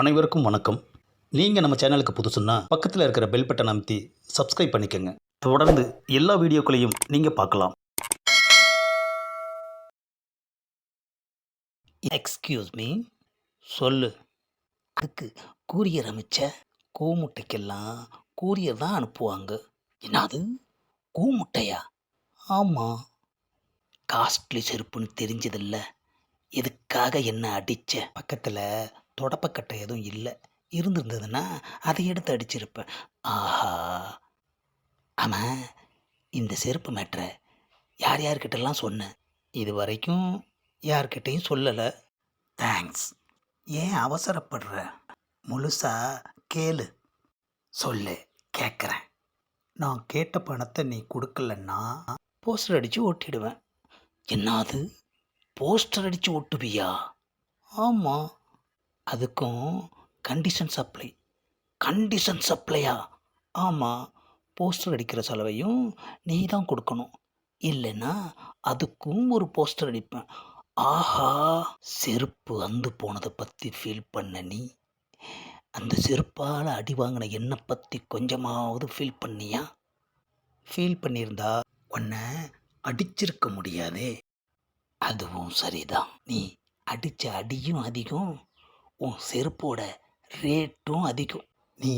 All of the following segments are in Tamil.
அனைவருக்கும் வணக்கம். நீங்கள் நம்ம சேனலுக்கு புதுசுன்னா பக்கத்தில் இருக்கிற பெல் பட்டன் அமைத்தி சப்ஸ்கிரைப் பண்ணிக்கோங்க. தொடர்ந்து எல்லா வீடியோக்களையும் நீங்கள் பார்க்கலாம். எக்ஸ்கியூஸ் மீ சொல்லு. அதுக்கு கூரியர் அமைச்ச கூமுட்டைக்கெல்லாம் கூரியர் தான் அனுப்புவாங்க. என்னது? கூமுட்டையா? ஆமாம் காஸ்ட்லி செருப்புன்னு தெரிஞ்சதில்ல. எதுக்காக என்ன அடித்த பக்கத்தில் தொடப்பக்கட்டை எதுவும் இல்லை. இருந்திருந்ததுன்னா அதை எடுத்து அடிச்சிருப்பேன். ஆஹா! ஆமாம் இந்த செருப்பு மேட்ரை யார் யார்கிட்டலாம் சொன்னேன் இது வரைக்கும் யார்கிட்டையும் சொல்லலை. தேங்க்ஸ் ஏன் அவசரப்படுற? முழுசா கேளு. சொல்லு கேட்குறேன் நான் கேட்ட பணத்தை நீ கொடுக்கலன்னா போஸ்டர் அடித்து ஓட்டிடுவேன். என்னது? போஸ்டர் அடித்து ஓட்டுவியா? ஆமாம் அதுக்கும் கண்டிஷன் சப்ளை கண்டிஷன் சப்ளையா ஆமாம் போஸ்டர் அடிக்கிற செலவையும் நீ தான் கொடுக்கணும். இல்லைன்னா அதுக்கும் ஒரு போஸ்டர் அடிப்பேன். ஆஹா செருப்பு அந்து போனதை பற்றி ஃபீல் பண்ண நீ? அந்த செருப்பால் அடி வாங்கின என்னை பற்றி கொஞ்சமாவது ஃபீல் பண்ணியா? ஃபீல் பண்ணியிருந்தா உன்னை அடிச்சிருக்க முடியாதே. அதுவும் சரிதான். நீ அடித்த அடியும் அதிகம் உன் செருப்போட ரேட்டும் அதிகம். நீ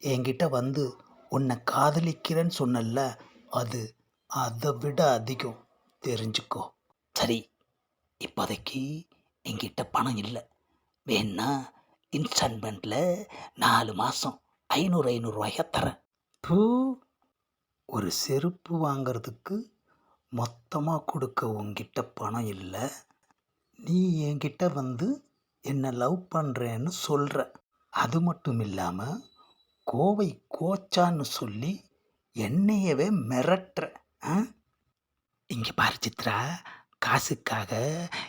என்கிட்ட வந்து உன்னை காதலிக்கிறேன்னு சொன்னல்ல அது அதை விட அதிகம். தெரிஞ்சுக்கோ. சரி இப்போதைக்கு என்கிட்ட பணம் இல்லை. வேணா இன்ஸ்டால்மெண்ட்டில் நாலு மாதம் ஐநூறு ஐநூறுரூவாயா தரேன். பூ ஒரு செருப்பு வாங்கிறதுக்கு மொத்தமாக கொடுக்க உங்ககிட்ட பணம் இல்லை. நீ என்கிட்ட வந்து என்னை லவ் பண்ணுறேன்னு சொல்கிற அது மட்டும் இல்லாமல் கோவை கோச்சான்னு சொல்லி என்னையவே மிரட்டுற. ஆ? இங்கே பாரு சித்ரா காசுக்காக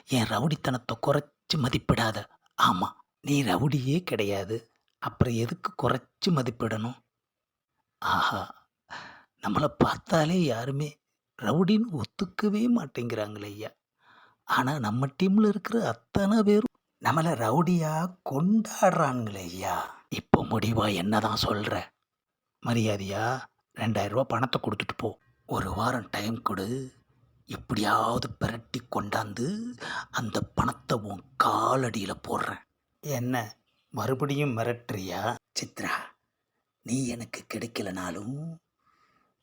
என் ரவுடித்தனத்தை குறைச்சி மதிப்பிடாத. ஆமாம் நீ ரவுடியே கிடையாது. அப்புறம் எதுக்கு குறைச்சி மதிப்பிடணும்? ஆஹா நம்மளை பார்த்தாலே யாருமே ரவுடின்னு ஒத்துக்கவே மாட்டேங்கிறாங்களே ஐயா. ஆனால் நம்ம டீமில் இருக்கிற அத்தனை பேரும் நம்மளை ரவுடியாக கொண்டாடுறானுங்களே ஐயா. இப்போ முடிவா என்னதான் சொல்கிற மரியாதையா ரெண்டாயிரம் ரூபா பணத்தை கொடுத்துட்டு போ. ஒரு வாரம் டைம் கொடு. எப்படியாவது பிரட்டி கொண்டாந்து அந்த பணத்தை உன் காலடியில் போடுறேன். என்ன மறுபடியும் மிரட்டுறியா? சித்ரா நீ எனக்கு கிடைக்கலனாலும்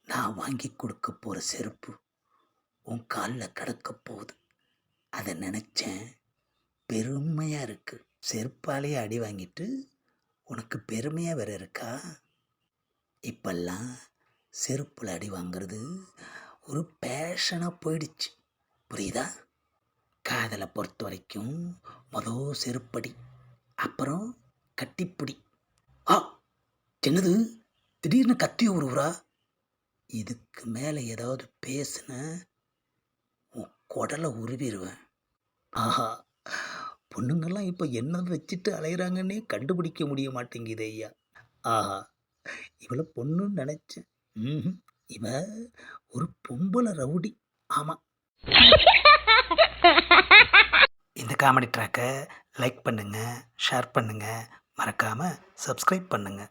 நான் வாங்கி கொடுக்க போகிற செருப்பு உன் காலில் கிடக்க போகுது. அதை நினச்சேன். பெருமையாக இருக்குது செருப்பாலேயே அடி வாங்கிட்டு உனக்கு பெருமையாக வேற இருக்கா? இப்பெல்லாம் செருப்பில் அடி வாங்குறது ஒரு பேஷனாக போயிடுச்சு. புரியுதா? காதலை பொறுத்த வரைக்கும் மொதல் செருப்படி அப்புறம் கட்டிப்பிடி. ஆ என்னது? திடீர்னு கத்தி உருவுறா இதுக்கு மேலே ஏதாவது பேசுன உன் குடலை உருவிடுவேன் ஆஹா பொண்ணுங்கெல்லாம் இப்போ என்ன வச்சுட்டு அலையிறாங்கன்னே கண்டுபிடிக்க முடிய மாட்டேங்குது ஐயா. ஆஹா இவளை பொண்ணுன்னு நினச்சேன். ம் இவ ஒரு பொம்பளை ரவுடி. ஆமாம் இந்த காமெடி ட்ராக்கை லைக் பண்ணுங்கள் ஷேர் பண்ணுங்கள் மறக்காமல் சப்ஸ்கிரைப் பண்ணுங்கள்